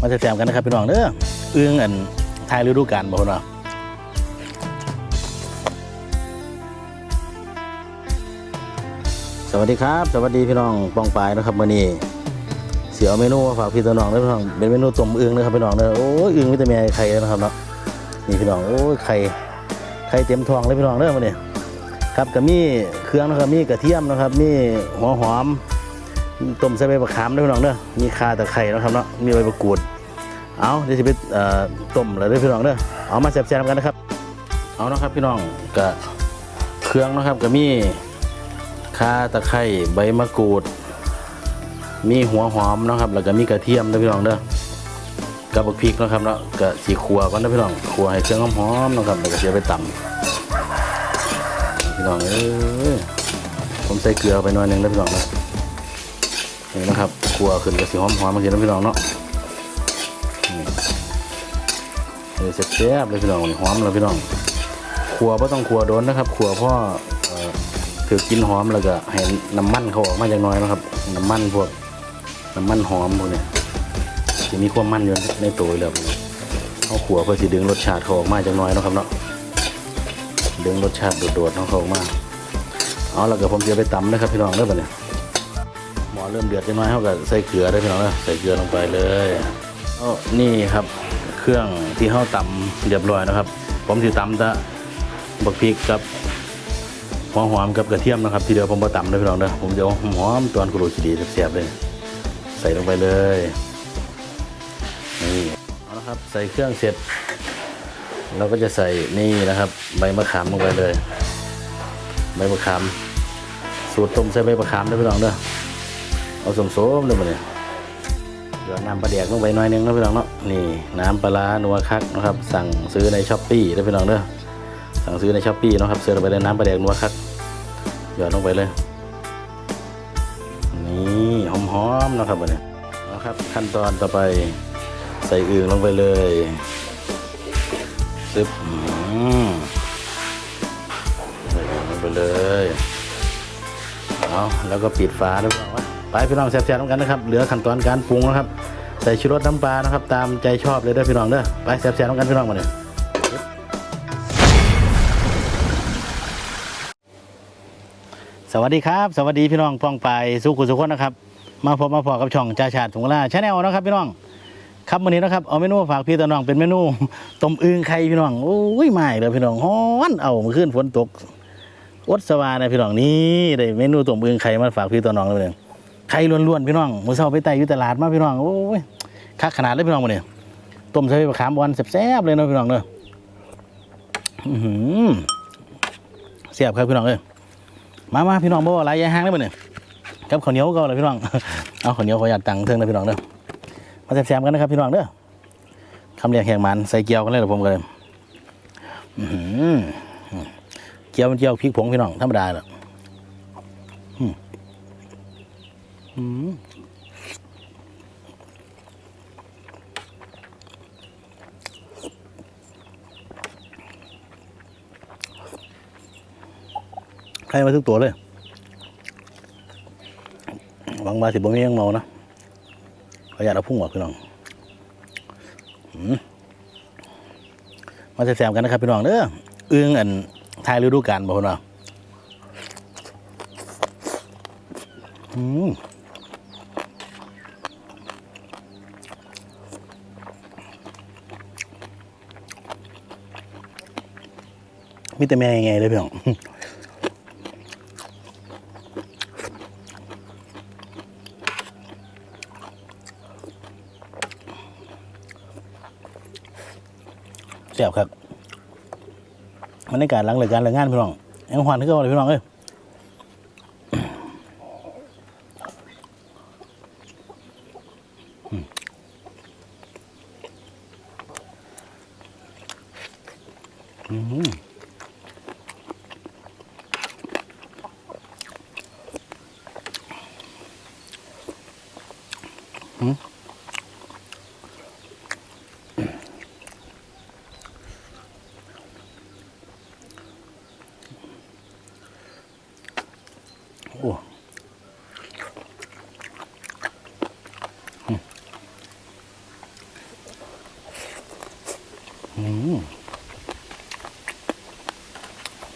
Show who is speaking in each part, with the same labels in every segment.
Speaker 1: มาแซมกันนะครับพี่น้องเด้อเอื้องอันทายฤดูกาลบ่คนว่าสวัสดีครับ สวัสดีพี่น้องปองปายนะครับมื้อนี้เสียวเมนูมาฝากพี่ตน้องเด้อพี่น้องเป็นเมนูต้มเอื้องนะครับพี่น้องเด้อโอ้ยเอื้องวิตามินไข่นะครับเนาะนี่พี่น้องโอ้ยไข่ไข่เต็มท้องเลยพี่น้องเด้อมื้อนี้ครับก็มีเครื่องนะครับมีกระเทียมนะครับมีหัวหอม ต้มใส่ใบมะขามด้วยพี่น้องเด้อมีข่าตะไคร้นะครับเนาะมีใบมะกรูดเอาเดี๋ยวจะไปต้มเลยเด้อพี่น้องเด้อเอามาแซ่บๆกันนะครับ เอานะครับพี่น้องกะเครื่องนะครับก็มีข่าตะไคร้ใบมะกรูด มีหัวหอมนะครับ แล้วก็มีกระเทียมด้วยพี่น้องเด้อกับบักพริกนะครับเนาะก็สีขัวก่อนนะพี่น้องขัวให้เครื่องหอมๆนะครับแล้วก็เสียไปตำพี่น้องเอ้ยผมใส่เกลือไปหน่อยหนึงนะพี่น้องนะ นี่นะครับครัวขึ้นกับสีหอมหอมเมื่อกี้นะพี่น้องเนาะนี่เลยแซ่บเลยพี่น้องนี่หอมเลยพี่น้องครัวไ่ต้องครัวโดนนะครับครัวเพ่อเอ่อถือกินหอมแล้วก็ให้น้ำมันเขาออกมาจากน้อยนะครับ น้ำมันพวกน้ำมันหอมพวกเนี้ยจะมีความมันอยู่ในตัวอยู่แล้วเขาขัวเพื่อสิดึงรสชาติเขาออกมาจากน้อยนะครับเนาะดึงรสชาติโดดๆของเขาออกมาเอาแล้วก็ผมจะไปตำนะครับพี่น้องเด้อบัดเนี้หมอ เริ่มเดือดจังน้อยเขาก็ใส่เกลือได้พี่น้องนะใส่เกลือลงไปเลยนี่ครับ เครื่องที่เข้าตำเรียบร้อยนะครับ ผมสิตำแตะบักพริกกับหัวหอมกับกระเทียมนะครับ ทีเดียวผมมาตำเลยพี่น้องนะผมจะเอาหอมตอนกระดูกดีเสียบเลย ใส่ลงไปเลยนี่เอาละครับใส่เครื่องเสร็จ เราก็จะใส่นี่นะครับ ใบมะขามลงไปเลยใบมะขามสูตรต้มใส่ใบมะขามด้วยพี่น้องเด้อ เอาสมโสมเลยมาเนี่ยเดี๋ยวน้ำปลาแดกลงไปหน่อยนึงนะพี่น้องเนาะนี่น้ำปลาร้านัวคักนะครับ สั่งซื้อในช้อปปี้นะพี่น้องเด้อสั่งซื้อในช้อปปี้นะครับเสิร์ฟไปเลยน้ำปลาแดกนัวคักหยอดลงไปเลยนี่หอมๆนะครับมาเนี่ยนะครับขั้นตอนต่อไปใส่อึ่งลงไปเลยซึบใส่อึ่งลงไปเลยเอาแล้วก็ปิดฝาด้วยว่า ไปพี่น้องแซ่บๆน้ำกันนะครับเหลือขั้นตอนการปรุงนะครับ ใส่ชูรสน้ำปลานะครับ ตามใจชอบเลยเด้อพี่น้องเด้อไปแซ่บๆน้ำกันพี่น้องมาเนี่ยสวัสดีครับ สวัสดีพี่น้องป้องไปสุขุสุขนนะครับ มาพบมาพอกับช่องจ่าชาติถุงลาชาแนลนะครับพี่น้องครับวันนี้นะครับเอาเมนูฝากพี่ตาน้องเป็นเมนูต้มอึ่งไข่พี่น้องโอ้ยไม่เลยพี่น้องฮ้อนเอามื่อคืนฝนตกอดสวานะพี่น้องนี่ได้เมนูต้มอึ่งไข่มาฝากพี่ตัวน้องเลยเนี่ย ไข่ล้วนๆพี่น้องมื้อเช้าไปไต่อยู่ตลาดมาพี่น้องโอ้ยคักขนาดเลยพี่น้องมาเนี่ยต้มใส่มะขามบอนแซ่บๆเลยเนาะพี่น้องเนาะอือเสียบครับพี่น้องเอ้ยมามาพี่น้องบ่อะไรยายห้างได้บ่เนี่ยกับข้าวเหนียวก็เลยพี่น้อง เอาข้าวเหนียวขออยากตังค์เทิงนะพี่น้องเด้อ มาแซ่บๆกันนะครับพี่น้องเด้อคำเรียกแหงมันใส่เกี๊ยวกันเลยเดี๋ยวผมกันเลยเจียวมันเจียวพริกผงพี่น้องธรรมดาแหละอืม อืมใครมาทุกตัวเลย หวังว่าสิบ่มียังเมานะขออยากเอาพุ่งออกพี่น้องมาแซมกันนะครับพี่น้องเด้ออื้องอันทายฤดูกาลบ่คนว่าอืม มิตรแม่ยังไงเลยพี่น้องแซ่บครับบรรยากาศหลังเลิกการเลิกงานพี่น้องยังหวานขึ้นเลยพี่น้องเอ้ย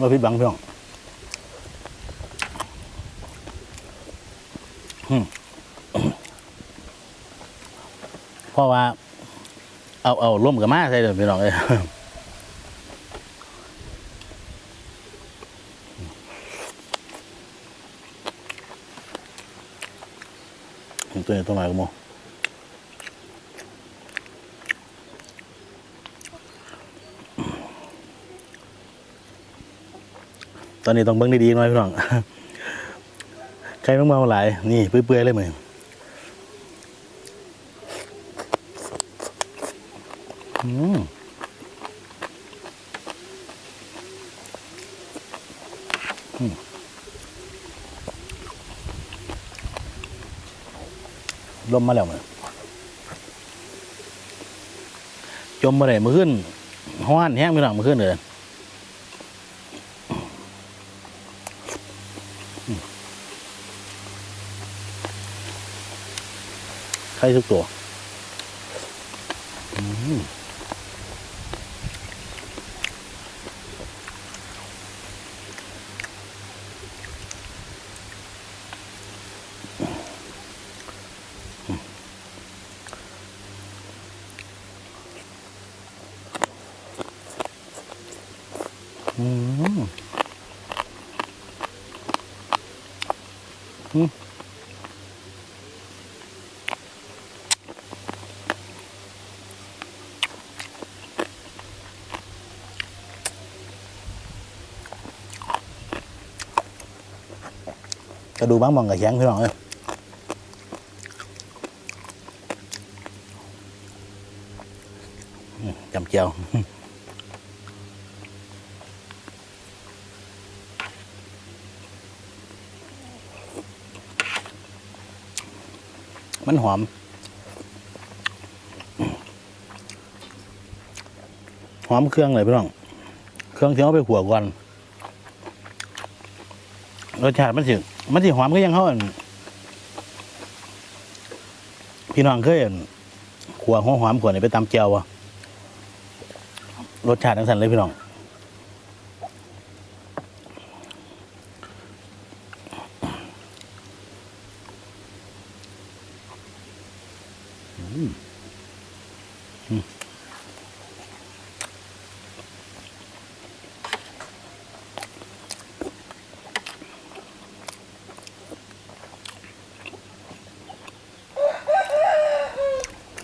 Speaker 1: ว่าพิดบังพี่น้องเพราะว่า เอาเอาล่มกับมาใส่เดี๋ยวพี่น้องเลยตัวนี้ตัวไหนกันโม ตอนนี้ต้องเบิ้งดีๆหน่อยพี่น้องใครเมาหลายนี่เปื่อยๆเลยมึงอืมอืมลมมาแล้วมึงจมมาเลยมือขึ้นห้อนแห้งพี่น้องมือขึ้นเลย ไข่ทุ กระดูกบางมองกับแข็งพี่น้องเอ้ยอืมจำเจียวมันหอม หอมเครื่องเลยพี่น้อง เครื่องที่เอาไปขัวก่อนรสชาติมันสิ มันสิหอมก็ยังเขาอั่นพี่น้องเคยอั่นขัวหัวหอมขวดนี่ไปตำเจียววะรสชาติทั้งสันเลยพี่น้อง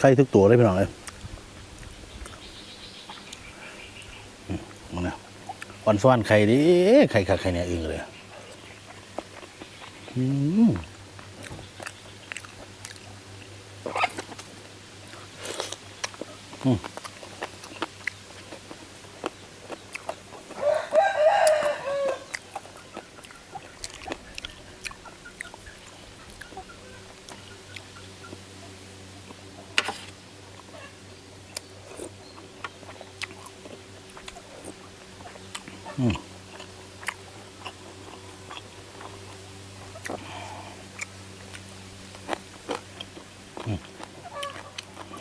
Speaker 1: ไข่ทุกตัวเลยพี่น้องเลยอืมมันนะอ่อนซ้อนไข่ดิไข่ขาไข่เนี่ยเองเลยอืมอืม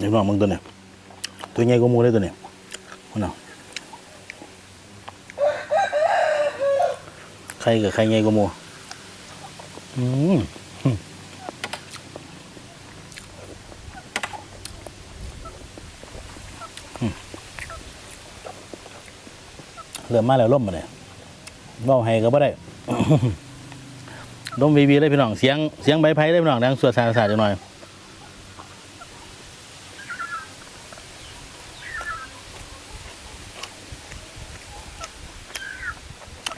Speaker 1: เดี๋ยวน้องมึงตัวเนี่ยตัวใหญ่กว่ามูเลยตัวเนี่ยมันเอาไข่กับไข่ใหญ่กว่ามูอืมอือมเริ่มมาแล้วล่มมาเนี่ยเว่าให้ก็บ่ได้ล่มวีวีเลยพี่น้องเสียงเสียงใบไผ่เลยพี่น้องดังสวดสารสาจังหน่อย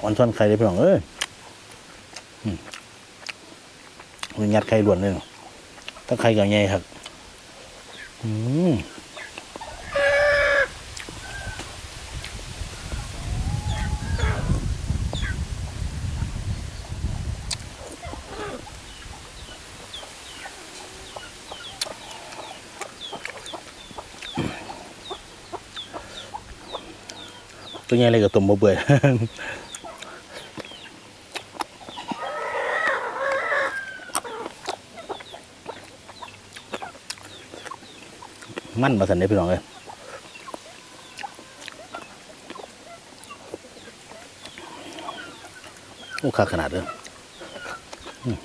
Speaker 1: อ่อนซ่อนไข่เลยพี่น้องเอ้ยมันยัดไข่ล้วนเลยเนาะถ้าไข่กับใหญ่ครับอืมตัวใหญ่เลยกับตุ่มเบื่อ มันมาสันได้พี่น้องเลยโอ้ขาขนาดเลยอืม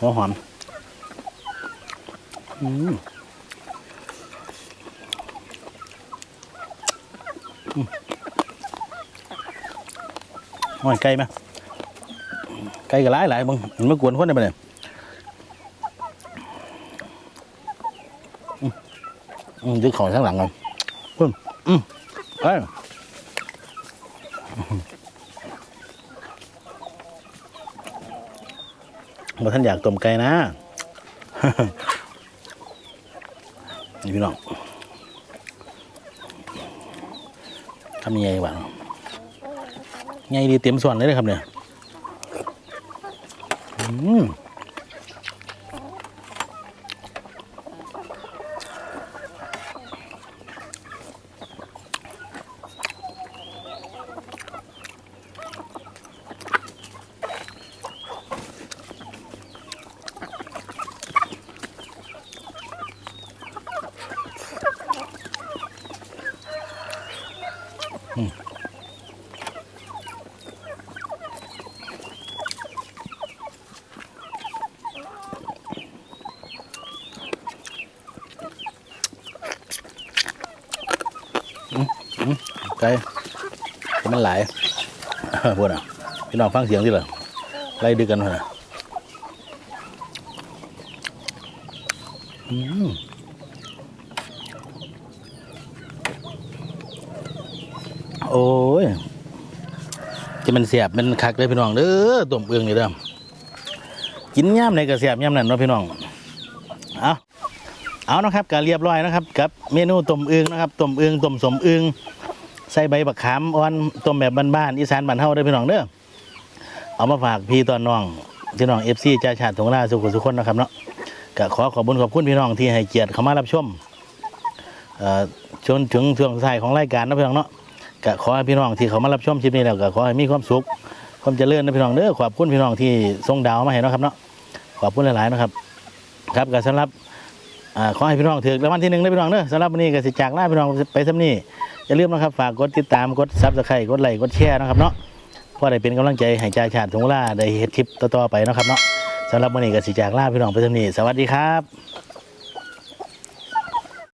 Speaker 1: หัวหอมอืมอืมหอยไก่ไหมไก่ก็หลายหลายมึงมันไม่กวนคนได้ปะเนี่ยอืมอืม ยึดของข้างหลังกันอืมอืมไปบ่ท่านอยากต้มไก่นะนี่พี่น้องทำยังไงบ้างไงดีเต็มส่วนเลยนะครับเนี่ย อืมไก่ ให้มันหลายพวกน่ะพี่น้องฟังเสียงดิเหรอไล่ดึกกันพอนะอืมโอ้ยจะมันเสียบมันคักเลยพี่น้องเด้อต้มเอืองนี่เด้อกินย่ำในกระเสียบย่ำนั่นเนาะพี่น้องเอาเอานะครับการเรียบร้อยนะครับกับเมนูต้มเอืองนะครับต้มเอืองต้มสมเอือง ใส่ใบบักขามอ่อนต้มแบบบ้านๆอีสานบ้านเฮาเด้พี่น้องเด้อเอามาฝากพี่ตอนน้องพี่น้องเอฟซีจ่าชาติถงราสุขสุขคนนะครับเนาะก็ขอขอบคุญขอบคุณพี่น้องที่ให้เกียรติเข้ามารับชมเอ่อจนถึงช่วงท้ายของรายการนะพี่น้องเนาะก็ขอให้พี่น้องที่เขามารับชมคลิปนี้แล้วก็ขอให้มีความสุขความเจริญนะพี่น้องเด้อขอบคุณพี่น้องที่ส่งดาวมาให้เนะครับเนาะขอบคุณหลายๆนะครับ ครับก็สำหรับอ่าขอให้พี่น้องถือรางวัลที่หนึ่งนะพี่น้องเด้อสำหรับวันนี้ก็สิจากลาพี่น้องไปสำนี้ อย่าลืมนะครับฝากกดติดตามกดซับสไครต์กดไลค์กดแชร์นะครับเนาะเพื่อได้เป็นกำลังใจให้จ่าชาติถุงเวลาได้เฮ็ดคลิปต่อๆไปนะครับเนาะสำหรับวันนี้ก็สิจากลาพี่น้องไปสำนี้สวัสดีครับ